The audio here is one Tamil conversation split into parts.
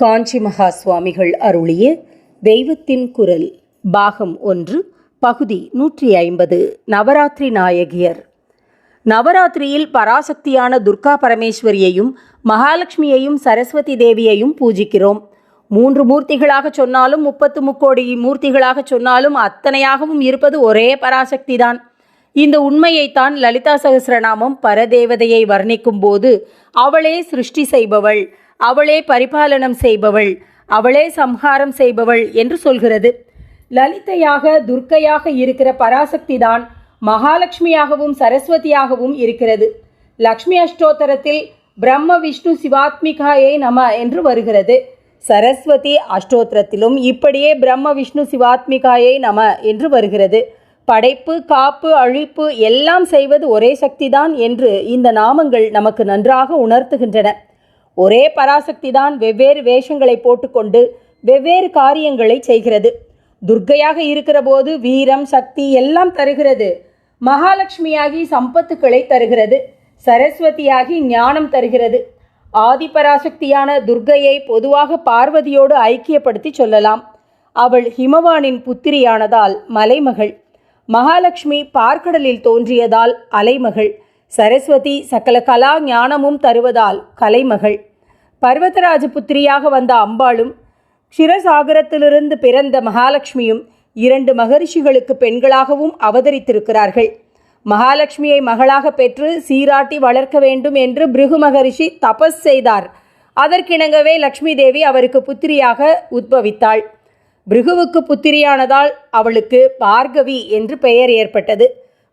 காஞ்சி மகா சுவாமிகள் அருளிய தெய்வத்தின் குரல் பாகம் ஒன்று பகுதி நூற்றி ஐம்பது நவராத்திரி நாயகியர். நவராத்திரியில் பராசக்தியான துர்கா பரமேஸ்வரியையும் மகாலட்சுமியையும் சரஸ்வதி தேவியையும் பூஜிக்கிறோம். மூன்று மூர்த்திகளாக சொன்னாலும் முப்பத்து முக்கோடி மூர்த்திகளாக சொன்னாலும் அத்தனையாகவும் இருப்பது ஒரே பராசக்திதான். இந்த உண்மையைத்தான் லலிதா சகசிரநாமம் பரதேவதையை வர்ணிக்கும் போது அவளே சிருஷ்டி செய்பவள். அவளே பரிபாலனம் செய்பவள் அவளே சம்ஹாரம் செய்பவள் என்று சொல்கிறது. லலிதையாக துர்க்கையாக இருக்கிற பராசக்திதான் மகாலட்சுமியாகவும் சரஸ்வதியாகவும் இருக்கிறது. லக்ஷ்மி அஷ்டோத்தரத்தில் பிரம்ம விஷ்ணு சிவாத்மிகாயே நம என்று வருகிறது. சரஸ்வதி அஷ்டோத்திரத்திலும் இப்படியே பிரம்ம விஷ்ணு சிவாத்மிகாயே நம என்று வருகிறது. படைப்பு காப்பு அழிப்பு எல்லாம் செய்வது ஒரே சக்திதான் என்று இந்த நாமங்கள் நமக்கு நன்றாக உணர்த்துகின்றன. ஒரே பராசக்தி தான் வெவ்வேறு வேஷங்களை போட்டுக்கொண்டு வெவ்வேறு காரியங்களை செய்கிறது. துர்க்கையாக இருக்கிற போது வீரம் சக்தி எல்லாம் தருகிறது. மகாலட்சுமியாகி சம்பத்துக்களை தருகிறது. சரஸ்வதியாகி ஞானம் தருகிறது. ஆதிபராசக்தியான துர்க்கையை பொதுவாக பார்வதியோடு ஐக்கியப்படுத்தி சொல்லலாம். அவள் ஹிமவானின் புத்திரியானதால் மலைமகள். மகாலட்சுமி பார்க்கடலில் தோன்றியதால் அலைமகள். சரஸ்வதி சகல கலா ஞானமும் தருவதால் கலைமகள். பர்வதராஜ புத்திரியாக வந்த அம்பாளும் க்ஷிரசாகரத்திலிருந்து பிறந்த மகாலட்சுமியும் இரண்டு மகரிஷிகளுக்கு பெண்களாகவும் அவதரித்திருக்கிறார்கள். மகாலட்சுமியை மகளாக பெற்று சீராட்டி வளர்க்க வேண்டும் என்று பிருகு மகரிஷி தபஸ் செய்தார். அதற்கிணங்கவே லக்ஷ்மி தேவி அவருக்கு புத்திரியாக உத்பவித்தாள். பிருகுவுக்கு புத்திரியானதால் அவளுக்கு பார்கவி என்று பெயர் ஏற்பட்டது.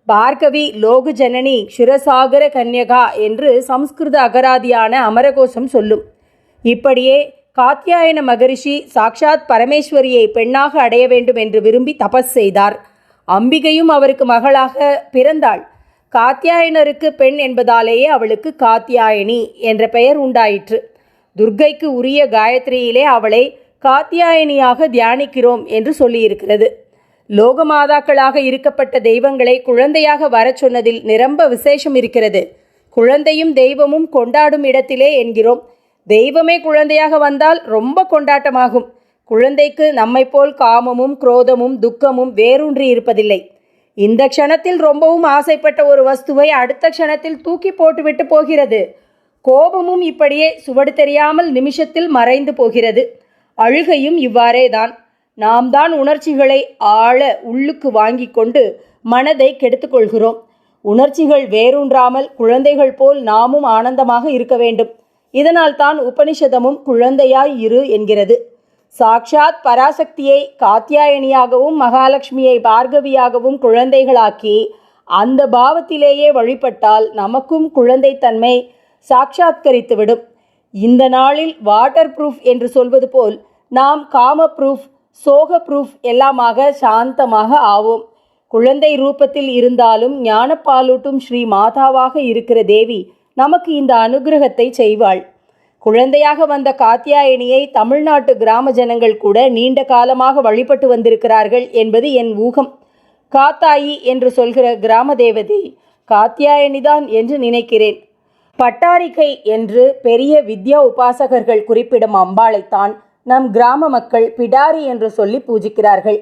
பார்கவி லோகு ஜனனி க்ஷிரசாகர கன்யகா என்று சம்ஸ்கிருத அகராதியான அமரகோஷம் சொல்லும். இப்படியே காத்தியாயன மகரிஷி சாக்ஷாத் பரமேஸ்வரியை பெண்ணாக அடைய வேண்டும் என்று விரும்பி தபஸ் செய்தார். அம்பிகையும் அவருக்கு மகளாக பிறந்தாள். காத்தியாயனருக்கு பெண் என்பதாலேயே அவளுக்கு காத்தியாயனி என்ற பெயர் உண்டாயிற்று. துர்க்கைக்கு உரிய காயத்ரியிலே அவளை காத்தியாயனியாக தியானிக்கிறோம் என்று சொல்லியிருக்கிறது. லோகமாதாக்களாக இருக்கப்பட்ட தெய்வங்களை குழந்தையாக வரச் சொன்னதில் நிரம்ப விசேஷம் இருக்கிறது. குழந்தையும் தெய்வமும் கொண்டாடும் இடத்திலே என்கிறோம். தெய்வமே குழந்தையாக வந்தால் ரொம்ப கொண்டாட்டமாகும். குழந்தைக்கு நம்மை போல் காமமும் குரோதமும் துக்கமும் வேரூன்றி இருப்பதில்லை. இந்த க்ஷணத்தில் ரொம்பவும் ஆசைப்பட்ட ஒரு வஸ்துவை அடுத்த க்ஷணத்தில் தூக்கி போட்டுவிட்டு போகிறது. கோபமும் இப்படியே சுவடு தெரியாமல் நிமிஷத்தில் மறைந்து போகிறது. அழுகையும் இவ்வாறே தான். நாம் தான் உணர்ச்சிகளை ஆழ உள்ளுக்கு வாங்கி கொண்டு மனதை கெடுத்துக்கொள்கிறோம் உணர்ச்சிகள் வேரூன்றாமல் குழந்தைகள் போல் நாமும் ஆனந்தமாக இருக்க வேண்டும். இதனால் தான் உபனிஷதமும் குழந்தையாய் இரு என்கிறது. சாக்ஷாத் பராசக்தியை காத்தியாயணியாகவும் மகாலட்சுமியை பார்கவியாகவும் குழந்தைகளாக்கி அந்த பாவத்திலேயே வழிபட்டால் நமக்கும் குழந்தைத்தன்மை சாட்சாத்கரித்துவிடும் இந்த நாளில் வாட்டர் ப்ரூஃப் என்று சொல்வது போல் நாம் காம ப்ரூஃப் சோக ப்ரூஃப் எல்லாமாக சாந்தமாக ஆவோம். குழந்தை ரூபத்தில் இருந்தாலும் ஞானப்பாலூட்டும் ஸ்ரீ மாதாவாக இருக்கிற தேவி நமக்கு இந்த அனுகிரகத்தை செய்வாள். குழந்தையாக வந்த காத்தியாயனியை தமிழ்நாட்டு கிராம ஜனங்கள் கூட நீண்ட காலமாக வழிபட்டு வந்திருக்கிறார்கள் என்பது என் ஊகம். காத்தாயி என்று சொல்கிற கிராம தேவதை காத்தியாயனிதான் என்று நினைக்கிறேன். பட்டாரிக்கை என்று பெரிய வித்யா உபாசகர்கள் குறிப்பிடும் அம்பாளைத்தான் நம் கிராம மக்கள் பிடாரி என்று சொல்லி பூஜிக்கிறார்கள்.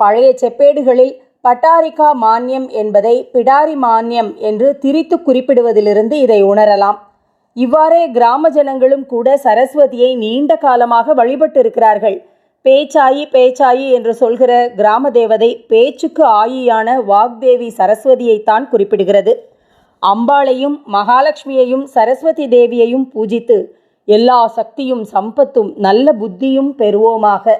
பழைய செப்பேடுகளில் பட்டாரிகா மானியம் என்பதை பிடாரி மானியம் என்று திரித்து குறிப்பிடுவதிலிருந்து இதை உணரலாம். இவ்வாறே கிராம ஜனங்களும் கூட சரஸ்வதியை நீண்ட காலமாக வழிபட்டு இருக்கிறார்கள் பேச்சாயி பேச்சாயி என்று சொல்கிற கிராம தேவதை பேச்சுக்கு ஆயியான வாக்தேவி சரஸ்வதியைத்தான் குறிப்பிடுகிறது. அம்பாளையும் மகாலட்சுமியையும் சரஸ்வதி தேவியையும் பூஜித்து எல்லா சக்தியும் சம்பத்தும் நல்ல புத்தியும் பெறுவோமாக.